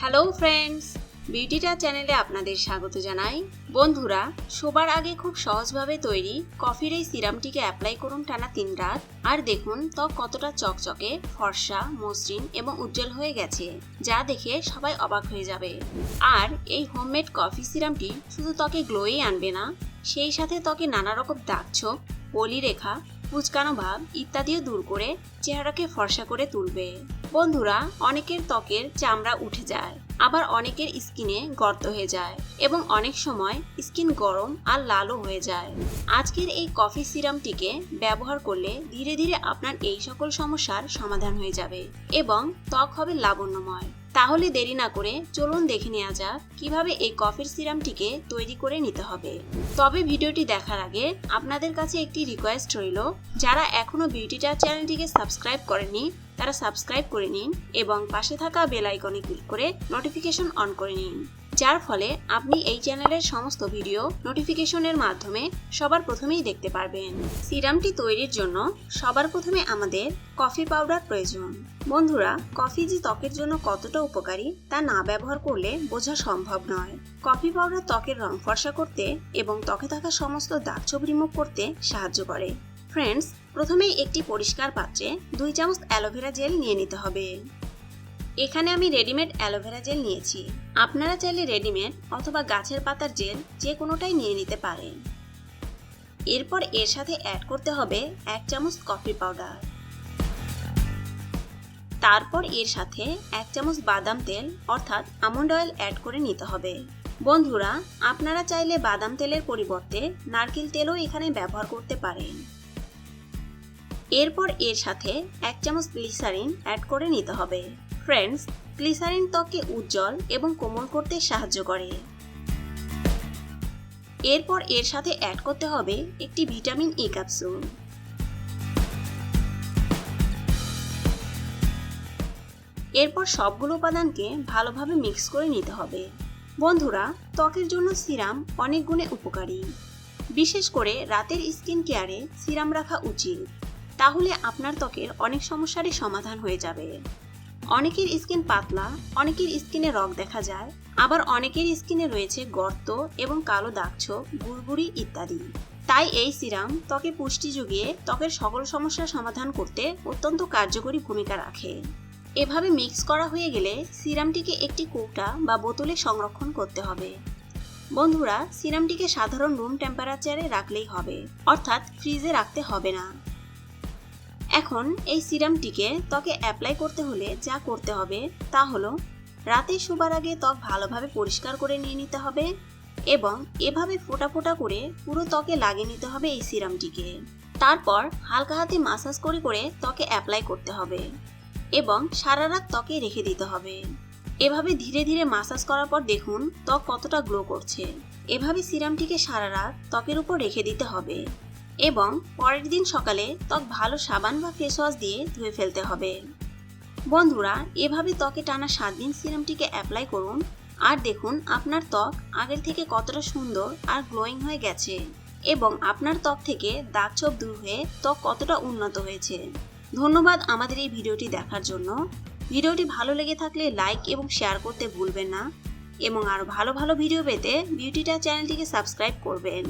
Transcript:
Hello friends বিউটিটা চ্যানেলে আপনাদের স্বাগত জানাই। বন্ধুরা, শোবার আগে খুব সহজভাবে তৈরি কফির এই সিরামটিকে অ্যাপ্লাই করুন টানা তিন রাত। আর দেখুন ত্বক কতটা চকচকে, ফর্সা, মসৃণ এবং উজ্জ্বল হয়ে গেছে, যা দেখে সবাই অবাক হয়ে যাবে। আর এই হোমমেড কফি সিরামটি শুধু ত্বকে গ্লোই আনবে না, সেই সাথে ত্বকে নানা রকম দাগছোপ পলিরেখা কুচকানো ভাব ইত্যাদিও দূর করে চেহারাকে ফর্সা করে তুলবে। বন্ধুরা, অনেকের ত্বকের চামড়া উঠে যায়, আবার অনেকের স্কিনে গর্ত হয়ে যায় এবং অনেক সময় স্কিন গরম আর লালও হয়ে যায়। আজকের এই কফি সিরামটিকে ব্যবহার করলে ধীরে ধীরে আপনার এই সকল সমস্যার সমাধান হয়ে যাবে এবং ত্বক হবে লাবণ্যময়। তাহলে দেরি না করে চলুন দেখে নেওয়া যাক কীভাবে এই কফির সিরামটিকে তৈরি করে নিতে হবে। তবে ভিডিওটি দেখার আগে আপনাদের কাছে একটি রিকোয়েস্ট রইল, যারা এখনও বিউটিটা চ্যানেলটিকে সাবস্ক্রাইব করেনি তারা সাবস্ক্রাইব করে নিন এবং পাশে থাকা বেল আইকনে ক্লিক করে নোটিফিকেশন অন করে নিন। যার ফলে আপনি এই চ্যানেলের সমস্ত ভিডিও নোটিফিকেশনের মাধ্যমে সবার প্রথমেই দেখতে পারবেন। সিরামটি তৈরির জন্য সবার প্রথমে আমাদের কফি পাউডার প্রয়োজন। বন্ধুরা, কফি যে ত্বকের জন্য কতটা উপকারী তা না ব্যবহার করলে বোঝা সম্ভব নয়। কফি পাউডার ত্বকের রং ফর্সা করতে এবং ত্বকে থাকা সমস্ত দাগ ছোপ করতে সাহায্য করে। ফ্রেন্ডস, প্রথমেই একটি পরিষ্কার পাত্রে দুই চামচ অ্যালোভেরা জেল নিয়ে নিতে হবে। এখানে আমি রেডিমেড অ্যালোভেরা জেল নিয়েছি। আপনারা চাইলে রেডিমেড অথবা গাছের পাতার জেল যে কোনোটাই নিয়ে নিতে পারেন। এরপর এর সাথে অ্যাড করতে হবে এক চামচ কফি পাউডার। তারপর এর সাথে এক চামচ বাদাম তেল অর্থাৎ আমন্ড অয়েল অ্যাড করে নিতে হবে। বন্ধুরা, আপনারা চাইলে বাদাম তেলের পরিবর্তে নারকেল তেলও এখানে ব্যবহার করতে পারেন। এরপর এর সাথে এক চামচ গ্লিসারিন অ্যাড করে নিতে হবে। ফ্রেন্ডস গ্লিসারিন ত্বককে উজ্জ্বল এবং কোমল করতে সাহায্য করে। এরপর এর সাথে অ্যাড করতে হবে একটি ভিটামিন ই ক্যাপসুল এরপর সবগুলো উপাদানকে ভালোভাবে মিক্স করে নিতে হবে। বন্ধুরা, ত্বকের জন্য সিরাম অনেক গুণে উপকারী। বিশেষ করে রাতের স্কিন কেয়ারে সিরাম রাখা উচিত। তাহলে আপনার ত্বকের অনেক সমস্যারই সমাধান হয়ে যাবে। অনেকের স্কিন পাতলা, অনেকের স্কিনে রগ দেখা যায়, আবার অনেকের স্কিনে রয়েছে গর্ত এবং কালো দাগছোপ গুড়গুড়ি ইত্যাদি। তাই এই সিরাম ত্বকে পুষ্টি যুগিয়ে ত্বকের সকল সমস্যার সমাধান করতে অত্যন্ত কার্যকরী ভূমিকা রাখে। এভাবে মিক্স করা হয়ে গেলে সিরামটিকে একটি কৌটা বা বোতলে সংরক্ষণ করতে হবে। বন্ধুরা, সিরামটিকে সাধারণ রুম টেম্পারেচারে রাখলেই হবে, অর্থাৎ ফ্রিজে রাখতে হবে না। এখন এই সিরামটিকে ত্বকে অ্যাপ্লাই করতে হলে যা করতে হবে তা হলো, রাতে শোবার আগে ত্বক ভালোভাবে পরিষ্কার করে নিয়ে নিতে হবে এবং এভাবে ফোটা ফোটা করে পুরো ত্বকে লাগিয়ে নিতে হবে এই সিরামটিকে। তারপর হালকা হাতে মাসাজ করে করে ত্বকে অ্যাপ্লাই করতে হবে এবং সারা রাত ত্বকে রেখে দিতে হবে। এভাবে ধীরে ধীরে মাসাজ করার পর দেখুন ত্বক কতটা গ্লো করছে। এভাবে সিরামটিকে সারা রাত ত্বকের উপর রেখে দিতে হবে। এবং পরের দিন সকালে ত্বক ভালো সাবান বা ফেস ওয়াশ দিয়ে ধুয়ে ফেলতে হবে। বন্ধুরা, এভাবে ত্বকে টানা সাত দিন সিরামটিকে অ্যাপ্লাই করুন। আর দেখুন, আপনার ত্বক আগের থেকে কতটা সুন্দর আর গ্লোয়িং হয়ে গেছে এবং আপনার ত্বক থেকে দাগ ছোপ দূর হয়ে ত্বক কতটা উন্নত হয়েছে। ধন্যবাদ আমাদের এই ভিডিওটি দেখার জন্য। ভিডিওটি ভালো লেগে থাকলে লাইক এবং শেয়ার করতে ভুলবেন না এবং আরও ভালো ভালো ভিডিও পেতে বিউটিটা চ্যানেলটিকে সাবস্ক্রাইব করবেন।